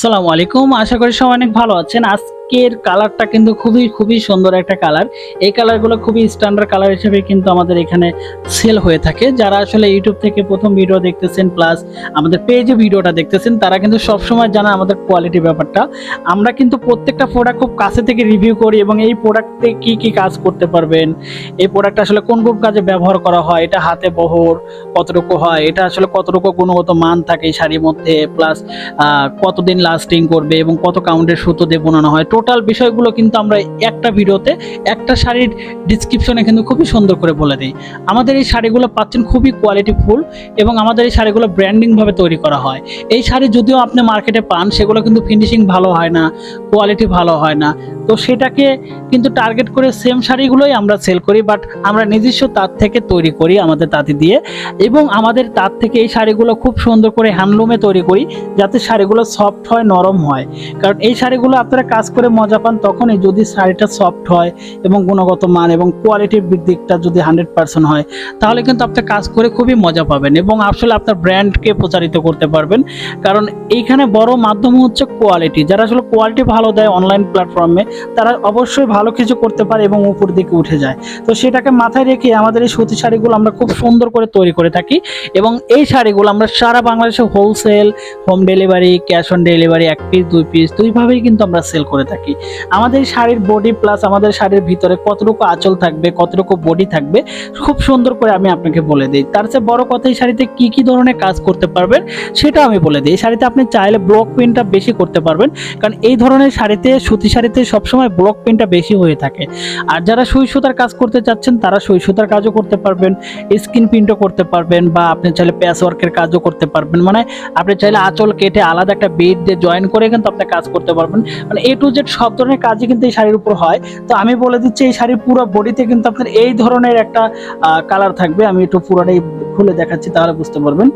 আসসালামু আলাইকুম। আশা করি সবাই অনেক ভালো আছেন। আজকের কালারটা কিন্তু খুবই খুবই সুন্দর একটা কালার। এই কালারগুলো খুবই স্ট্যান্ডার্ড কালার হিসেবে কিন্তু আমাদের এখানে সেল হয়ে থাকে। যারা আসলে ইউটিউব থেকে প্রথম ভিডিও দেখতেছেন প্লাস আমাদের পেজে ভিডিওটা দেখতেছেন, তারা কিন্তু সবসময় জানা আমাদের কোয়ালিটি ব্যাপারটা। আমরা কিন্তু প্রত্যেকটা প্রোডাক্ট খুব কাছে থেকে রিভিউ করি এবং এই প্রোডাক্টে কি কি কাজ করতে পারবেন, এই প্রোডাক্ট আসলে কোন কোন কাজে ব্যবহার করা হয়, এটা হাতে বহর কতটুকু হয়, এটা আসলে কতটুকু গুণগত মান থাকে শাড়ির মধ্যে প্লাস কতদিন লাস্টিং করবে এবং কত কাউন্টের সুতো দিয়ে বোনানো হয় টোটাল বিষয়গুলো কিন্তু আমরা একটা ভিডিওতে, একটা শাড়ির ডিসক্রিপশনে কিন্তু খুবই সুন্দর করে বলে দিই। আমাদের এই শাড়িগুলো পাচ্ছেন খুবই কোয়ালিটিফুল এবং আমাদের এই শাড়িগুলো ব্র্যান্ডিংভাবে তৈরি করা হয়। এই শাড়ি যদিও আপনি মার্কেটে পান, সেগুলো কিন্তু ফিনিশিং ভালো হয় না কোয়ালিটি ভালো হয় না। তো সেটাকে কিন্তু টার্গেট করে সেম শাড়িগুলোই আমরা সেল করি বাট আমরা নিজস্ব তার থেকে তৈরি করি আমাদের তাঁতি দিয়ে এবং আমাদের তার থেকে এই শাড়িগুলো খুব সুন্দর করে হ্যান্ডলুমে তৈরি করি, যাতে শাড়িগুলো সফট হয়, নরম হয়। কারণ এই শাড়িগুলো আপনারা কাজ করে মজা পান, তখনই যদি শাড়িটা সফট হয় এবং গুণগত মান এবং কোয়ালিটির দিকটা যদি হান্ড্রেড পার্সেন্ট হয়, তাহলে কিন্তু আপনি কাজ করে খুবই মজা পাবেন এবং আসলে আপনার ব্র্যান্ডকে প্রচারিত করতে পারবেন। কারণ এইখানে বড় মাধ্যম হচ্ছে কোয়ালিটি যারা আসলে কোয়ালিটি ভালো দেয় অনলাইন প্ল্যাটফর্মে তারা অবশ্যই ভালো কিছু করতে পারে এবং উপর দিকে উঠে যায়। তো সেটাকে মাথায় রেখে আমাদের এই সুতি শাড়িগুলো আমরা খুব সুন্দর করে তৈরি করে থাকি এবং এই শাড়িগুলো আমরা সারা বাংলাদেশে wholesale home delivery cash on delivery এক পিস দুই পিস দুইভাবেই কিন্তু আমরা সেল করে থাকি। আমাদের শাড়ির বডি প্লাস আমাদের শাড়ির ভিতরে কতটুকু আঁচল থাকবে, কতটুকু বডি থাকবে, খুব সুন্দর করে আমি আপনাকে বলে দিই। তার চেয়ে বড় কথা, এই শাড়িতে কি কি ধরনের কাজ করতে পারবেন সেটা আমি বলে দিই। এই শাড়িতে আপনি চাইলে ব্লক প্রিন্টটা বেশি করতে পারবেন, কারণ এই ধরনের শাড়িতে, সুতি শাড়িতে সবসময় ব্লক প্রিন্টটা বেশি হয়ে থাকে। আর যারা সুই সুতার কাজ করতে চাচ্ছেন, তারা সুই সুতার কাজও করতে পারবেন স্কিন প্রিন্টও করতে পারবেন, বা আপনি চাইলে প্যাচ ওয়ার্কের কাজও করতে পারবেন। মানে আপনি চাইলে আঁচল কেটে আলাদা একটা বেড দিয়ে জয়েন করে কিন্তু আপনি কাজ করতে পারবেন। মানে এ টু জেড সব ধরনের কাজই কিন্তু এই শাড়ির উপর হয়। তো আমি বলে দিচ্ছি, এই শাড়ির পুরো বডিতে কিন্তু আপনার এই ধরনের একটা কালার থাকবে। আমি একটু পুরোটাই খুলে দেখাচ্ছি, তাহলে বুঝতে পারবেন।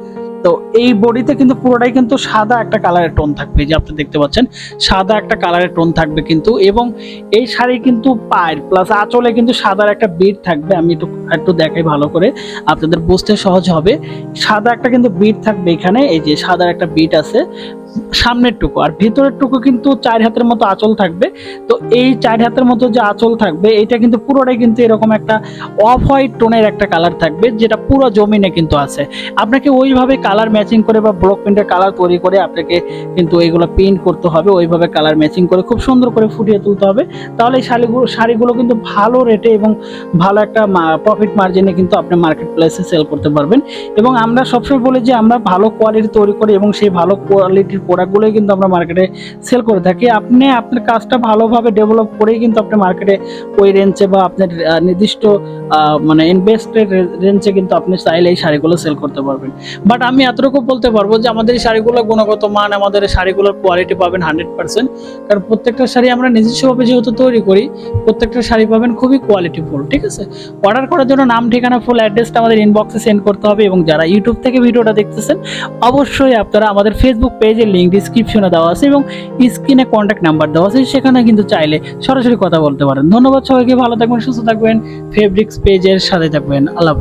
তো এই বডিতে কিন্তু পুরোটাই কিন্তু সাদা একটা কালারের টোন থাকবে যে আপনি দেখতে পাচ্ছেন। সাদা একটা কালারের টোন থাকবে কিন্তু, এবং এই শাড়ি কিন্তু পায়ের প্লাস আঁচলে কিন্তু সাদার একটা বিট থাকবে। আমি একটু একটু দেখাই ভালো করে, আপনাদের বুঝতে সহজ হবে। সাদা একটা কিন্তু বিট থাকবে এখানে, এই যে সাদার একটা বিট আছে। সামনের টুকু আর ভিতরের টুকু কিন্তু চার হাতের মতো আঁচল থাকবে। তো এই চার হাতের মতো যে আঁচল থাকবে এটা কিন্তু পুরোটাই কিন্তু এরকম একটা অফ হোয়াইট টোনের একটা কালার থাকবে, যেটা পুরো জমিনে কিন্তু আছে। আপনাকে ওইভাবে কালার ম্যাচিং করে বা ব্লক প্রিন্টের কালার তৈরি করে আপনাকে কিন্তু এইগুলো প্রিন্ট করতে হবে, ওইভাবে কালার ম্যাচিং করে খুব সুন্দর করে ফুটিয়ে তুলতে হবে। তাহলে এই শাড়িগুলো শাড়িগুলো কিন্তু ভালো রেটে এবং ভালো একটা প্রফিট মার্জিনে কিন্তু আপনি মার্কেট প্লেসে সেল করতে পারবেন। এবং আমরা সবসময় বলি যে আমরা ভালো কোয়ালিটি তৈরি করি এবং সেই ভালো কোয়ালিটির প্রোডাক্টগুলোই কিন্তু আমরা মার্কেটে সেল করে থাকি। আপনি আপনার কাজটা ভালোভাবে ডেভেলপ করেই কিন্তু আপনি মার্কেটে ওই রেঞ্জে বা আপনার নির্দিষ্ট মানে ইনভেস্টেড রেঞ্জে কিন্তু আপনি চাইলে এই শাড়িগুলো সেল করতে পারবেন। বাট আমি এতটুকু বলতে পারব যে আমাদের এই শাড়িগুলো গুণগত মান, আমাদের শাড়িগুলোর কোয়ালিটি পাবেন হান্ড্রেড পার্সেন্ট কারণ প্রত্যেকটা শাড়ি আমরা নিজস্বভাবে যেহেতু তৈরি করি, প্রত্যেকটা শাড়ি পাবেন খুবই কোয়ালিটিফুল ঠিক আছে? অর্ডার করার জন্য নাম, ঠিকানা ফুল অ্যাড্রেসটা আমাদের ইনবক্সে সেন্ড করতে হবে এবং যারা ইউটিউব থেকে ভিডিওটা দেখতেছেন, অবশ্যই আপনারা আমাদের ফেসবুক পেজের লিঙ্ক ডিসক্রিপশনে দেওয়া আছে এবং স্ক্রিনে কন্ট্যাক্ট নাম্বার দেওয়া আছে, সেখানে কিন্তু চাইলে সরাসরি কথা বলতে পারেন ধন্যবাদ সবাইকে, ভালো থাকবেন, সুস্থ থাকবেন ফেব্রিক্স পেজের সাথে থাকবেন আল্লাহ।